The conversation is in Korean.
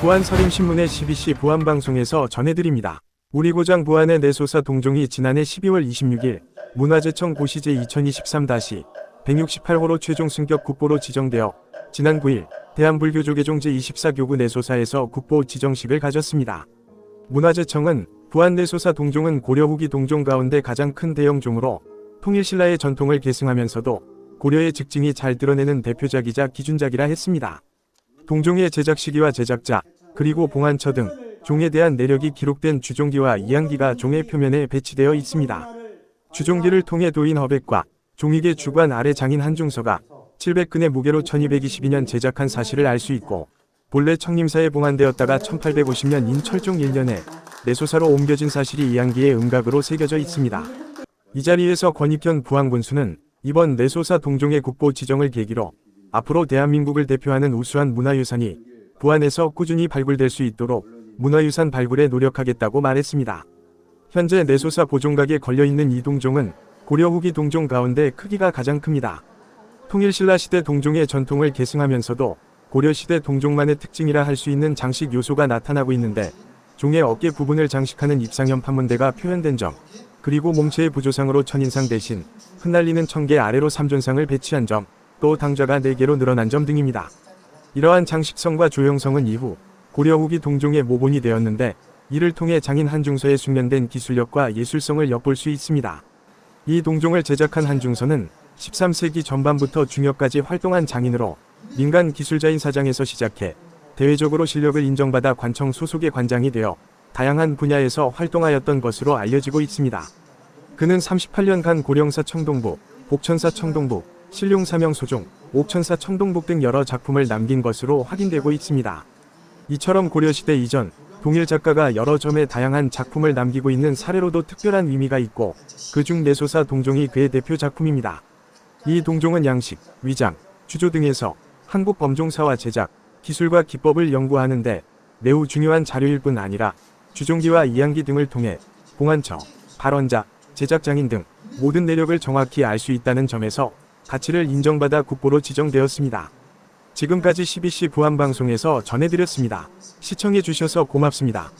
부안 서림신문의 12시 부안방송에서 전해드립니다. 우리 고장 부안의 내소사 동종이 지난해 12월 26일 문화재청 고시제 2023-168호로 최종 승격 국보로 지정되어 지난 9일 대한불교조계종 제24교구 내소사에서 국보 지정식을 가졌습니다. 문화재청은 부안 내소사 동종은 고려 후기 동종 가운데 가장 큰 대형종으로 통일신라의 전통을 계승하면서도 고려의 직징이 잘 드러내는 대표작이자 기준작이라 했습니다. 동종의 제작 시기와 제작자, 그리고 봉안처 등 종에 대한 내력이 기록된 주종기와 이양기가 종의 표면에 배치되어 있습니다. 주종기를 통해 도인 허백과 종익의 주관 아래 장인 한중서가 700근의 무게로 1222년 제작한 사실을 알 수 있고 본래 청림사에 봉안되었다가 1850년 인철종 1년에 내소사로 옮겨진 사실이 이양기의 음각으로 새겨져 있습니다. 이 자리에서 권익현 부항군수는 이번 내소사 동종의 국보 지정을 계기로 앞으로 대한민국을 대표하는 우수한 문화유산이 부안에서 꾸준히 발굴될 수 있도록 문화유산 발굴에 노력하겠다고 말했습니다. 현재 내소사 보종각에 걸려있는 이 동종은 고려 후기 동종 가운데 크기가 가장 큽니다. 통일신라 시대 동종의 전통을 계승하면서도 고려 시대 동종만의 특징이라 할 수 있는 장식 요소가 나타나고 있는데 종의 어깨 부분을 장식하는 입상형 판문대가 표현된 점, 그리고 몸체의 부조상으로 천인상 대신 흩날리는 청개 아래로 삼존상을 배치한 점, 또 당좌가 4개로 늘어난 점 등입니다. 이러한 장식성과 조형성은 이후 고려 후기 동종의 모본이 되었는데 이를 통해 장인 한중서의 숙련된 기술력과 예술성을 엿볼 수 있습니다. 이 동종을 제작한 한중서는 13세기 전반부터 중엽까지 활동한 장인으로 민간 기술자인 사장에서 시작해 대외적으로 실력을 인정받아 관청 소속의 관장이 되어 다양한 분야에서 활동하였던 것으로 알려지고 있습니다. 그는 38년간 고령사 청동부, 복천사 청동부, 신룡사명 소종, 옥천사 청동복 등 여러 작품을 남긴 것으로 확인되고 있습니다. 이처럼 고려시대 이전 동일 작가가 여러 점의 다양한 작품을 남기고 있는 사례로도 특별한 의미가 있고 그중 내소사 동종이 그의 대표 작품입니다. 이 동종은 양식, 위장, 주조 등에서 한국 범종사와 제작, 기술과 기법을 연구하는데 매우 중요한 자료일 뿐 아니라 주종기와 이양기 등을 통해 봉안처, 발원자, 제작장인 등 모든 내력을 정확히 알 수 있다는 점에서 가치를 인정받아 국보로 지정되었습니다. 지금까지 12시 부안방송에서 전해드렸습니다. 시청해주셔서 고맙습니다.